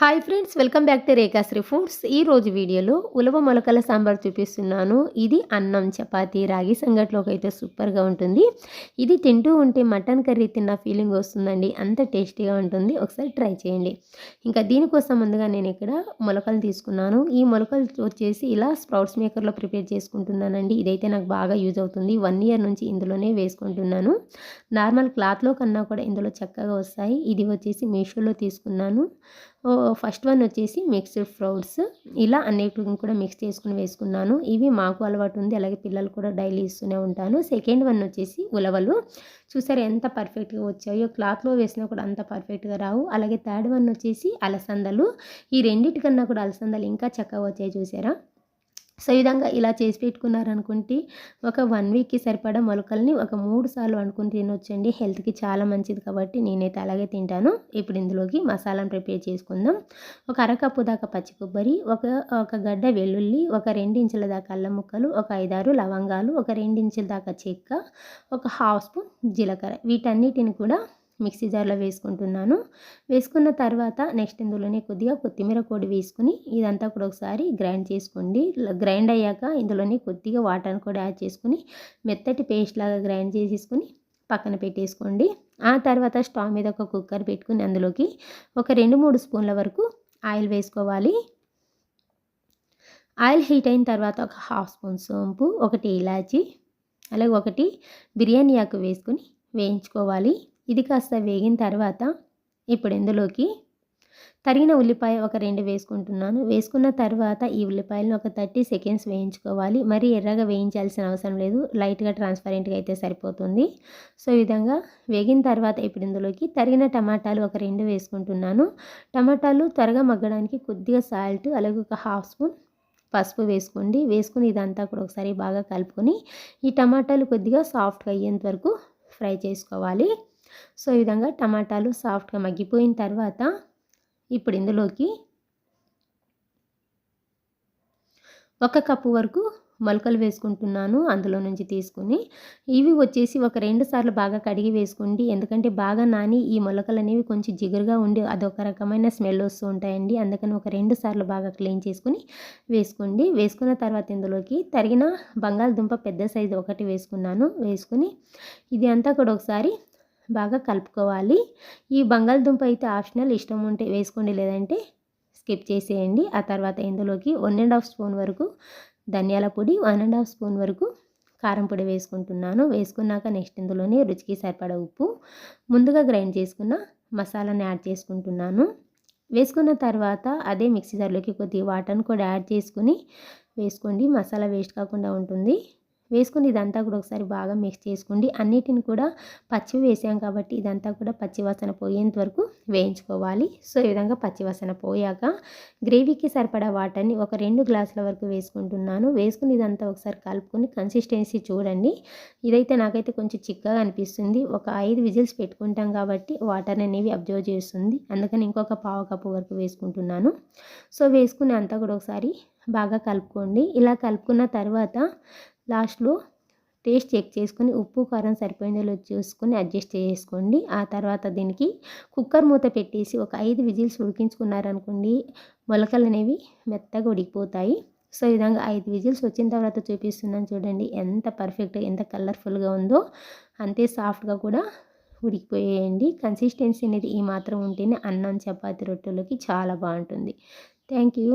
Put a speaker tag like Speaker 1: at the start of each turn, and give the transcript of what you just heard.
Speaker 1: Hi friends welcome back to Rekhasri foods ఈ రోజు వీడియోలో ఉలవ మొలకల సాంబార్ చూపిస్తున్నాను. ఇది అన్నం చపాతీ రాగి సంగట్లోకి అయితే సూపర్గా ఉంటుంది. ఇది తింటూ ఉంటే మటన్ కర్రీ తిన్న ఫీలింగ్ వస్తుందండి. అంత టేస్టీగా ఉంటుంది. ఒకసారి ట్రై చేయండి. ఇంకా దీనికోసం ముందుగా నేను ఇక్కడ మొలకలు తీసుకున్నాను. ఈ మొలకలు వచ్చేసి ఇలా స్ప్రౌట్స్ మేకర్లో ప్రిపేర్ చేసుకుంటున్నానండి. ఇదైతే నాకు బాగా యూజ్ అవుతుంది. వన్ ఇయర్ నుంచి ఇందులోనే వేసుకుంటున్నాను. నార్మల్ క్లాత్లో కన్నా కూడా ఇందులో చక్కగా వస్తాయి. ఇది వచ్చేసి మీషోలో తీసుకున్నాను. ఫస్ట్ వన్ వచ్చేసి మిక్స్డ్ ఫ్రూట్స్. ఇలా అన్నిటిని కూడా మిక్స్ చేసుకుని వేసుకున్నాను. ఇవి మాకు అలవాటు ఉంది. అలాగే పిల్లలు కూడా డైలీ ఇస్తూనే ఉంటాను. సెకండ్ వన్ వచ్చేసి ఉలవలు. చూసారు ఎంత పర్ఫెక్ట్గా వచ్చాయో. క్లాత్లో వేసినా కూడా అంత పర్ఫెక్ట్గా రావు. అలాగే థర్డ్ వన్ వచ్చేసి అలసందలు. ఈ రెండింటికన్నా కూడా అలసందలు ఇంకా చక్కగా వచ్చాయి చూసారా. సో ఈ విధంగా ఇలా చేసి పెట్టుకున్నారనుకుంటే ఒక వన్ వీక్కి సరిపడా మొలకల్ని ఒక మూడు సార్లు వండుకుని తినొచ్చండి. హెల్త్కి చాలా మంచిది కాబట్టి నేనైతే అలాగే తింటాను. ఇప్పుడు ఇందులోకి మసాలాను ప్రిపేర్ చేసుకుందాం. ఒక అరకప్పు దాకా పచ్చి కొబ్బరి ఒక ఒక గడ్డ వెల్లుల్లి ఒక రెండించుల దాకా అల్లం ముక్కలు ఒక ఐదారు లవంగాలు ఒక రెండించుల దాకా చెక్క ఒక హాఫ్ స్పూన్ జీలకర్ర వీటన్నిటిని కూడా మిక్సీ జార్లో వేసుకుంటున్నాను. వేసుకున్న తర్వాత నెక్స్ట్ ఇందులోనే కొద్దిగా కొత్తిమీర పొడి వేసుకుని ఇదంతా కూడా ఒకసారి గ్రైండ్ చేసుకోండి. గ్రైండ్ అయ్యాక ఇందులోనే కొద్దిగా వాటర్ని కూడా యాడ్ చేసుకుని మెత్తటి పేస్ట్ లాగా గ్రైండ్ చేసేసుకుని పక్కన పెట్టేసుకోండి. ఆ తర్వాత స్టవ్ మీద ఒక కుక్కర్ పెట్టుకుని అందులోకి ఒక రెండు మూడు స్పూన్ల వరకు ఆయిల్ వేసుకోవాలి. ఆయిల్ హీట్ అయిన తర్వాత ఒక హాఫ్ స్పూన్ సోంపు ఒకటి ఇలాచి అలాగే ఒకటి బిర్యానీ ఆకు వేసుకుని వేయించుకోవాలి. ఇది కాస్త వేగిన తర్వాత ఇప్పుడు ఇందులోకి తరిగిన ఉల్లిపాయ ఒక రెండు వేసుకుంటున్నాను. వేసుకున్న తర్వాత ఈ ఉల్లిపాయలను ఒక థర్టీ సెకండ్స్ వేయించుకోవాలి. మరి ఎర్రగా వేయించాల్సిన అవసరం లేదు. లైట్గా ట్రాన్స్పరెంట్గా అయితే సరిపోతుంది. సో ఈ విధంగా వేగిన తర్వాత ఇప్పుడు ఇందులోకి తరిగిన టమాటాలు ఒక రెండు వేసుకుంటున్నాను. టమాటాలు త్వరగా మగ్గడానికి కొద్దిగా సాల్ట్ అలాగే ఒక హాఫ్ స్పూన్ పసుపు వేసుకోండి. వేసుకుని ఇదంతా కూడా ఒకసారి బాగా కలుపుకొని ఈ టమాటాలు కొద్దిగా సాఫ్ట్గా అయ్యేంత వరకు ఫ్రై చేసుకోవాలి. సో ఈ విధంగా టమాటాలు సాఫ్ట్గా మగ్గిపోయిన తర్వాత ఇప్పుడు ఇందులోకి ఒక కప్పు వరకు మొలకలు వేసుకుంటున్నాను అందులో నుంచి తీసుకుని. ఇవి వచ్చేసి ఒక రెండు సార్లు బాగా కడిగి వేసుకోండి. ఎందుకంటే బాగా నాని ఈ మొలకలు అనేవి కొంచెం జిగురుగా ఉండి అదొక రకమైన స్మెల్ వస్తూ ఉంటాయండి. అందుకని ఒక రెండు సార్లు బాగా క్లీన్ చేసుకుని వేసుకోండి. వేసుకున్న తర్వాత ఇందులోకి తరిగిన బంగాళదుంప పెద్ద సైజు ఒకటి వేసుకున్నాను. వేసుకుని ఇది అంతా కూడా ఒకసారి బాగా కలుపుకోవాలి. ఈ బంగాళదుంప అయితే ఆప్షనల్. ఇష్టం ఉంటే వేసుకోండి. లేదంటే స్కిప్ చేసేయండి. ఆ తర్వాత ఇందులోకి వన్ అండ్ హాఫ్ స్పూన్ వరకు ధనియాల పొడి వన్ అండ్ హాఫ్ స్పూన్ వరకు కారం పొడి వేసుకుంటున్నాను. వేసుకున్నాక నెక్స్ట్ ఇందులోనే రుచికి సరిపడ ఉప్పు. ముందుగా గ్రైండ్ చేసుకున్న మసాలాని యాడ్ చేసుకుంటున్నాను. వేసుకున్న తర్వాత అదే మిక్సీ జార్లోకి కొద్దిగా వాటర్ని కూడా యాడ్ చేసుకుని వేసుకోండి. మసాలా వేస్ట్ కాకుండా ఉంటుంది. వేసుకుని ఇదంతా కూడా ఒకసారి బాగా మిక్స్ చేసుకోండి. అన్నిటిని కూడా పచ్చి వేసాం కాబట్టి ఇదంతా కూడా పచ్చివాసన పోయేంత వరకు వేయించుకోవాలి. సో ఈ విధంగా పచ్చివాసన పోయాక గ్రేవీకి సరిపడా వాటర్ని ఒక రెండు గ్లాసుల వరకు వేసుకుంటున్నాను. వేసుకుని ఇదంతా ఒకసారి కలుపుకొని కన్సిస్టెన్సీ చూడండి. ఇదైతే నాకైతే కొంచెం చిక్కగా అనిపిస్తుంది. ఒక ఐదు విజిల్స్ పెట్టుకుంటాం కాబట్టి వాటర్ అనేవి అబ్జర్వ్ చేస్తుంది. అందుకని ఇంకొక పావు కప్పు వరకు వేసుకుంటున్నాను. సో వేసుకుని అంతా కూడా ఒకసారి బాగా కలుపుకోండి. ఇలా కలుపుకున్న తర్వాత లాస్ట్లో టేస్ట్ చెక్ చేసుకొని ఉప్పు కారం సరిపోయిందో చూసుకొని అడ్జస్ట్ చేసుకోండి. ఆ తర్వాత దీనికి కుక్కర్ మూత పెట్టేసి ఒక ఐదు విజిల్స్ ఉడికించుకున్నారనుకోండి మొలకలు అనేవి మెత్తగా ఉడికిపోతాయి. సో ఈ విధంగా ఐదు విజిల్స్ వచ్చిన తర్వాత చూపిస్తున్నాను చూడండి ఎంత పర్ఫెక్ట్ ఎంత కలర్ఫుల్గా ఉందో అంతే సాఫ్ట్గా కూడా ఉడికిపోయేయండి. కన్సిస్టెన్సీ అనేది ఈ మాత్రం ఉంటేనే అన్నం చపాతి రొట్టెలోకి చాలా బాగుంటుంది. Thank you.